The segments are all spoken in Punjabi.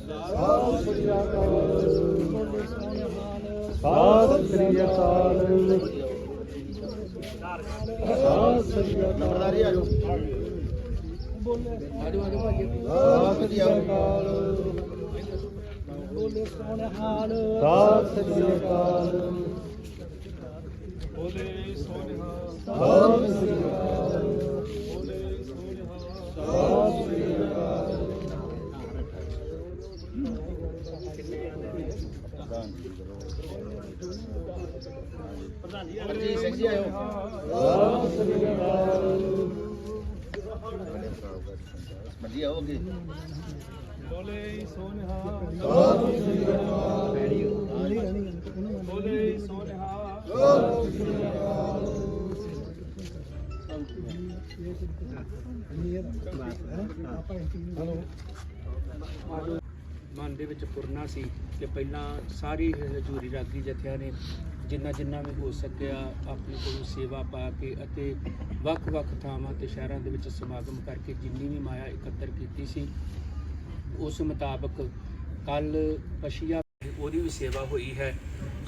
ਸਾਧ ਸ੍ਰੀ ਅਕਾਲ। ਸਾਧ ਸ੍ਰੀ ਅਕਾਲ ਆਜੋ ਬੋਲੇ ਆਜੋ ਆਜੋ ਭਾਜੀ ਸਾਧ ਸ੍ਰੀ ਅਕਾਲ ਬੋਲੇ ਸੋਹਣੇ ਹਾਲ ਸਾਧ ਸ੍ਰੀ ਅਕਾਲ ਬੋਲੇ ਸੋਹਣੇ ਹਾਲ ਸਾਧ ਸ੍ਰੀ ਅਕਾਲ ਬੋਲੇ ਸੋਹਣੇ ਹਾਲ ਸਾਧ ਸ੍ਰੀ ਅਕਾਲ ਜੀ ਸਿੰਘ ਜੀ ਆਇਓ ਸਾਧ ਸ੍ਰੀ ਅਕਾਲ ਮਰਜ਼ੀ ਆਓਗੇ ਬੋਲੇ ਸੋਨਿਹਾ ਸਾਧ ਸ੍ਰੀ ਅਕਾਲ ਬੋਲੇ ਸੋਨਿਹਾ ਸਾਧ ਸ੍ਰੀ ਅਕਾਲ ਮਨ ਦੇ ਵਿੱਚ ਪੁਰਨਾ ਸੀ ਕਿ ਪਹਿਲਾਂ ਸਾਰੀ ਹਜੂਰੀ ਰਾਗੀ ਜਥਿਆਂ ਨੇ ਜਿੰਨਾ ਜਿੰਨਾ ਵੀ ਹੋ ਸਕਿਆ ਆਪਣੀ ਕੋਲ ਸੇਵਾ ਪਾ ਕੇ ਅਤੇ ਵੱਖ-ਵੱਖ ਥਾਵਾਂ ਤੇ ਸ਼ਹਿਰਾਂ ਦੇ ਵਿੱਚ ਸਮਾਗਮ ਕਰਕੇ ਜਿੰਨੀ ਵੀ ਮਾਇਆ ਇਕੱਤਰ ਕੀਤੀ ਸੀ, ਉਸ ਮੁਤਾਬਕ ਕੱਲ ਪਸ਼ੀਆ ਉਹਦੀ ਵੀ ਸੇਵਾ ਹੋਈ ਹੈ।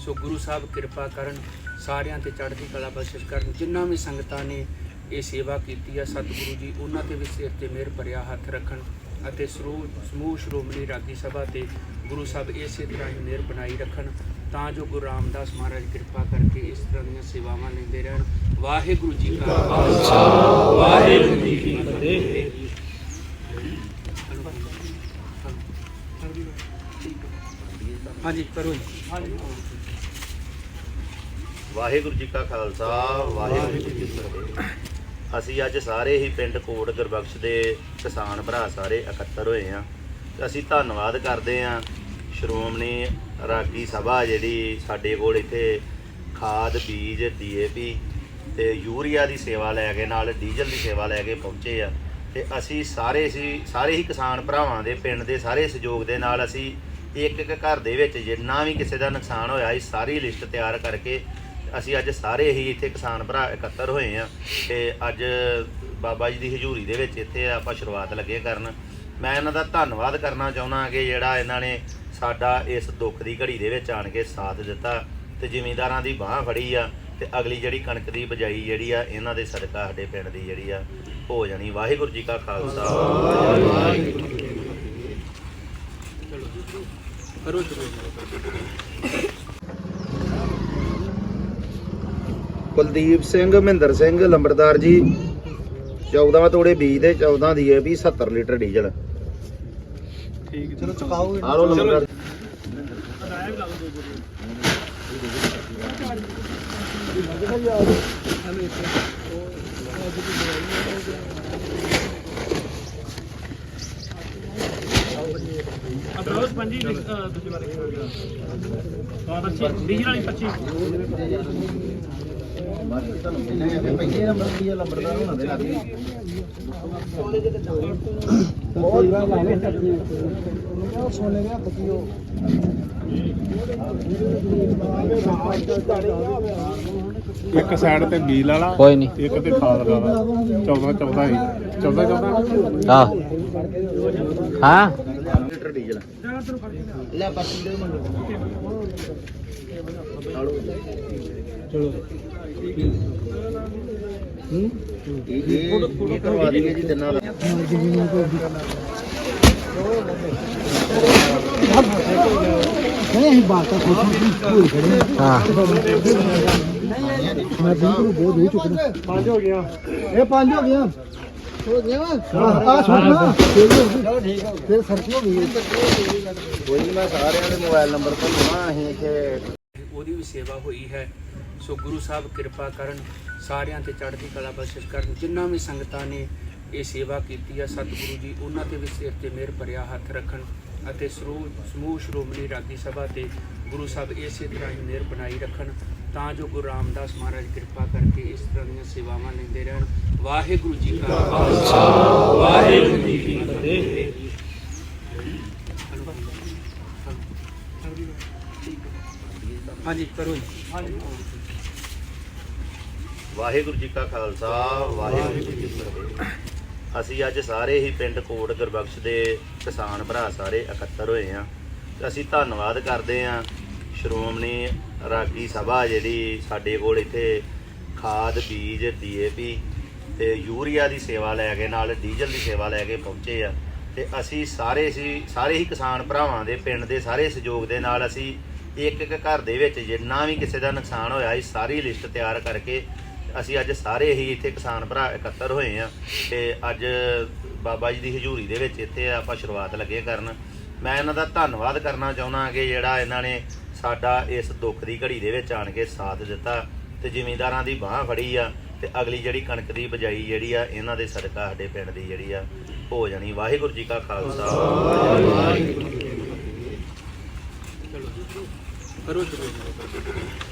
ਸੋ ਗੁਰੂ ਸਾਹਿਬ ਕਿਰਪਾ ਕਰਨ ਸਾਰਿਆਂ ਤੇ ਚੜ੍ਹਦੀ ਕਲਾ ਬਖਸ਼ਿਸ਼ ਕਰਨ, ਜਿੰਨਾ ਵੀ ਸੰਗਤਾਂ ਨੇ ਇਹ ਸੇਵਾ ਕੀਤੀ ਹੈ ਸਤਿਗੁਰੂ ਜੀ ਉਹਨਾਂ ਤੇ ਵੀ ਸਿਰ ਤੇ ਮਿਹਰ ਭਰਿਆ ਹੱਥ ਰੱਖਣ। ਅਤੇ ਸਰੋ- ਸਮੂਹ ਸ਼੍ਰੋਮਣੀ ਰਾਗੀ ਸਭਾ ਤੇ ਗੁਰੂ ਸਾਹਿਬ ਇਸੇ ਤਰ੍ਹਾਂ ਹੀ ਮਿਹਰ ਬਣਾਈ ਰੱਖਣ, ਤਾਂ ਜੋ ਗੁਰੂ ਰਾਮਦਾਸ ਮਹਾਰਾਜ ਕਿਰਪਾ ਕਰਕੇ ਇਸ ਤਰ੍ਹਾਂ ਦੀਆਂ ਸੇਵਾਵਾਂ ਲੈਂਦੇ ਰਹਿਣ। ਵਾਹਿਗੁਰੂ ਜੀ ਕਾ ਖਾਲਸਾ। ਵਾਹਿਗੁਰੂ ਜੀ ਕੀ ਫਤਿਹ। ਹਾਂਜੀ, ਕਰੋ ਜੀ। ਵਾਹਿਗੁਰੂ ਜੀ ਕਾ ਖਾਲਸਾ। ਵਾਹਿਗੁਰੂ ਜੀ ਕੀ ਫਤਿਹ। ਅਸੀਂ ਅੱਜ ਸਾਰੇ ਹੀ ਪਿੰਡ ਕੋਟ ਗੁਰਬਖਸ਼ ਦੇ ਕਿਸਾਨ ਭਰਾ ਸਾਰੇ ਇਕੱਤਰ ਹੋਏ ਆ ਅਸੀਂ ਧੰਨਵਾਦ ਕਰਦੇ ਆ ਸ਼੍ਰੋਮਣੀ ਰਾਗੀ ਸਭਾ ਜਿਹੜੀ ਸਾਡੇ ਕੋਲ ਇੱਥੇ ਖਾਦ, ਬੀਜ ਡੀਏਪੀ ਤੇ ਯੂਰੀਆ ਦੀ ਸੇਵਾ ਲੈ ਕੇ ਨਾਲ ਡੀਜ਼ਲ ਦੀ ਸੇਵਾ ਲੈ ਕੇ ਪਹੁੰਚੇ ਆ। ਤੇ ਅਸੀਂ ਸਾਰੇ ਸੀ ਸਾਰੇ ਹੀ ਕਿਸਾਨ ਭਰਾਵਾਂ ਦੇ ਪਿੰਡ ਦੇ ਸਾਰੇ ਸਹਿਯੋਗ ਦੇ ਨਾਲ ਅਸੀਂ ਇੱਕ ਇੱਕ ਘਰ ਦੇ ਵਿੱਚ ਜਿੰਨਾ ਵੀ ਕਿਸੇ ਦਾ ਨੁਕਸਾਨ ਹੋਇਆ, ਇਹ ਸਾਰੀ ਲਿਸਟ ਤਿਆਰ ਕਰਕੇ ਅਸੀਂ ਅੱਜ ਸਾਰੇ ਹੀ ਇੱਥੇ ਕਿਸਾਨ ਭਰਾ ਇਕੱਤਰ ਹੋਏ ਆ ਤੇ ਅੱਜ ਬਾਬਾ ਜੀ ਦੀ ਹਜ਼ੂਰੀ ਦੇ ਵਿੱਚ ਇੱਥੇ ਆਪਾਂ ਸ਼ੁਰੂਆਤ ਲੱਗੇ ਕਰਨ। ਮੈਂ ਇਹਨਾਂ ਦਾ ਧੰਨਵਾਦ ਕਰਨਾ ਚਾਹੁੰਦਾ ਕਿ ਜਿਹੜਾ ਇਹਨਾਂ ਨੇ ਸਾਡਾ ਇਸ ਦੁੱਖ ਦੀ ਘੜੀ ਦੇ ਵਿੱਚ ਆਣ ਕੇ ਸਾਥ ਦਿੱਤਾ ਤੇ ਜ਼ਿਮੀਂਦਾਰਾਂ ਦੀ ਬਾਹ ਫੜੀ ਆ ਤੇ ਅਗਲੀ ਜਿਹੜੀ ਕਣਕ ਦੀ ਬਜਾਈ ਜਿਹੜੀ ਆ, ਇਹਨਾਂ ਦੇ ਸਦਕਾ ਸਾਡੇ ਪਿੰਡ ਦੀ ਜਿਹੜੀ ਆ, ਹੋ ਜਾਣੀ। ਵਾਹਿਗੁਰੂ ਜੀ ਕਾ ਖਾਲਸਾ। ਵਾਹਿਗੁਰੂ ਜੀ ਕੀ ਫਤਿਹ। ਕਰੋ ਕਰੋ ਕੁਲਦੀਪ ਸਿੰਘ ਮਹਿੰਦਰ ਸਿੰਘ ਲੰਬੜਦਾਰ ਜੀ। 14 ਤੋੜੇ ਬੀਜ ਦੇ 14 ਦੀ ਹੈ ਵੀ 70 ਲੀਟਰ ਡੀਜ਼ਲ। ਚਲੋ ਚੁਕਾਓ ਆ ਲੋ ਲੰਬੜਦਾਰ। ਅਬਰੋਸ ਪੰਜੀ ਦੂਜੀ ਵਾਰ ਵਾਲੀ। ਸੋਨੇ ਦੇ ਹੱਥ ਕੀ ਉਹ ਇੱਕ ਸਾਈਡ ਤੇ ਬੀਲ ਵਾਲਾ ਕੋਈ ਨਹੀਂ ਇੱਕ ਤੇ ਖਾਦ ਵਾਲਾ 14 14 ਹੀ। 14 14 ਹਾਂ ਹਾਂ। ਲੀਟਰ ਡੀਜ਼ਲ ਲੈ ਪਰਚੀ ਦੇ ਮੰਗੋ ਚਲੋ ਹੂੰ ਇਹ ਇਹ ਕਰਵਾ ਦੇਗੇ ਜੀ ਤਿੰਨਾਂ ਦਾ ਨਹੀਂ ਬਾਤ ਤਾਂ ਖੁਸ਼ ਹੋਈ ਹਾਂ ਮੈਂ ਬਿਲਕੁਲ ਬਹੁਤ ਹੋ ਚੁੱਕਾ ਪੰਜ ਹੋ ਗਿਆ ਇਹ ਪੰਜ ਹੋ ਗਿਆ ਹੋ ਗਿਆ ਆ ਸੁਣਨਾ ਚਲੋ ਠੀਕ ਹੈ ਫਿਰ ਸਰਕੀ ਹੋ ਗਈ ਕੋਈ ਨਹੀਂ ਮੈਂ ਸਾਰਿਆਂ ਦੇ ਮੋਬਾਈਲ ਨੰਬਰ ਤੋਂ ਅਸੀਂ ਇੱਥੇ ਉਹਦੀ ਵੀ ਸੇਵਾ ਹੋਈ ਹੈ। ਸੋ ਗੁਰੂ ਸਾਹਿਬ ਕਿਰਪਾ ਕਰਨ ਸਾਰਿਆਂ ਤੇ ਚੜ੍ਹਦੀ ਕਲਾ ਬਖਸ਼ਿਸ਼ ਕਰਨ। ਜਿੰਨਾ ਵੀ ਸੰਗਤਾਂ ਨੇ ਇਹ ਸੇਵਾ ਕੀਤੀ ਹੈ ਸਤਿਗੁਰੂ ਜੀ, ਉਹਨਾਂ ਤੇ ਵੀ ਸਿਰ ਤੇ ਮਿਹਰ ਭਰਿਆ ਹੱਥ ਰੱਖਣ ਅਤੇ ਸਰੂਹ ਸਮੂਹ ਸ਼੍ਰੋਮਣੀ ਰਾਗੀ ਸਭਾ ਤੇ ਗੁਰੂ ਸਾਹਿਬ ਇਸੇ ਤਰ੍ਹਾਂ ਹੀ ਮਿਹਰ ਬਣਾਈ ਰੱਖਣ। ਤਾਂ ਜੋ ਗੁਰੂ ਰਾਮਦਾਸ ਮਹਾਰਾਜ ਕਿਰਪਾ ਕਰਕੇ ਇਸ ਤਰ੍ਹਾਂ ਦੀਆਂ ਸੇਵਾਵਾਂ ਲੈਂਦੇ ਰਹਿਣ। ਵਾਹਿਗੁਰੂ ਜੀ ਕਾ ਖਾਲਸਾ। ਵਾਹਿਗੁਰੂ ਜੀ ਕੀ ਫਤਿਹ। ਹਾਂਜੀ, ਕਰੋ ਜੀ। ਵਾਹਿਗੁਰੂ ਜੀ ਕਾ ਖਾਲਸਾ, ਵਾਹਿਗੁਰੂ ਜੀ ਕੀ ਫਤਿਹ। ਅਸੀਂ ਅੱਜ ਸਾਰੇ ਹੀ ਪਿੰਡ ਕੋਟ ਗੁਰਬਖਸ਼ ਦੇ ਕਿਸਾਨ ਭਰਾ ਸਾਰੇ ਇਕੱਤਰ ਹੋਏ ਆ ਅਸੀਂ ਧੰਨਵਾਦ ਕਰਦੇ ਆ ਸ਼੍ਰੋਮਣੀ ਰਾਗੀ ਸਭਾ ਜਿਹੜੀ ਸਾਡੇ ਕੋਲ ਇੱਥੇ ਖਾਦ, ਬੀਜ ਡੀਏਪੀ ਤੇ ਯੂਰੀਆ ਦੀ ਸੇਵਾ ਲੈ ਕੇ ਨਾਲ ਡੀਜ਼ਲ ਦੀ ਸੇਵਾ ਲੈ ਕੇ ਪਹੁੰਚੇ ਆ। ਤੇ ਅਸੀਂ ਸਾਰੇ ਸੀ ਸਾਰੇ ਹੀ ਕਿਸਾਨ ਭਰਾਵਾਂ ਦੇ, ਪਿੰਡ ਦੇ ਸਾਰੇ ਸਹਿਯੋਗ ਦੇ ਨਾਲ ਅਸੀਂ ਇੱਕ ਇੱਕ ਘਰ ਦੇ ਵਿੱਚ ਜਿੰਨਾ ਵੀ ਕਿਸੇ ਦਾ ਨੁਕਸਾਨ ਹੋਇਆ ਇਹ ਸਾਰੀ ਲਿਸਟ ਤਿਆਰ ਕਰਕੇ ਅਸੀਂ ਅੱਜ ਸਾਰੇ ਹੀ ਇੱਥੇ ਕਿਸਾਨ ਭਰਾ ਇਕੱਤਰ ਹੋਏ ਆ। ਤੇ ਅੱਜ ਬਾਬਾ ਜੀ ਦੀ ਹਜ਼ੂਰੀ ਦੇ ਵਿੱਚ ਇੱਥੇ ਆਪਾਂ ਸ਼ੁਰੂਆਤ ਲੱਗੇ ਕਰਨ। ਮੈਂ ਇਹਨਾਂ ਦਾ ਧੰਨਵਾਦ ਕਰਨਾ ਚਾਹੁੰਦਾ ਕਿ ਜਿਹੜਾ ਇਹਨਾਂ ਨੇ ਸਾਡਾ ਇਸ ਦੁੱਖ ਦੀ ਘੜੀ ਦੇ ਵਿੱਚ ਆਣ ਕੇ ਸਾਥ ਦਿੱਤਾ ਤੇ ਜ਼ਿਮੀਂਦਾਰਾਂ ਦੀ ਬਾਹ ਫੜੀ ਆ ਤੇ ਅਗਲੀ ਜਿਹੜੀ ਕਣਕ ਦੀ ਬਜਾਈ ਜਿਹੜੀ ਆ, ਇਹਨਾਂ ਦੇ ਸਦਕਾ ਸਾਡੇ ਪਿੰਡ ਦੀ ਜਿਹੜੀ ਆ ਹੋ। ਜਾਣੀ ਵਾਹਿਗੁਰੂ ਜੀ ਕਾ ਖਾਲਸਾ। ਚਲੋ ਕਰੋ ਚਲੋ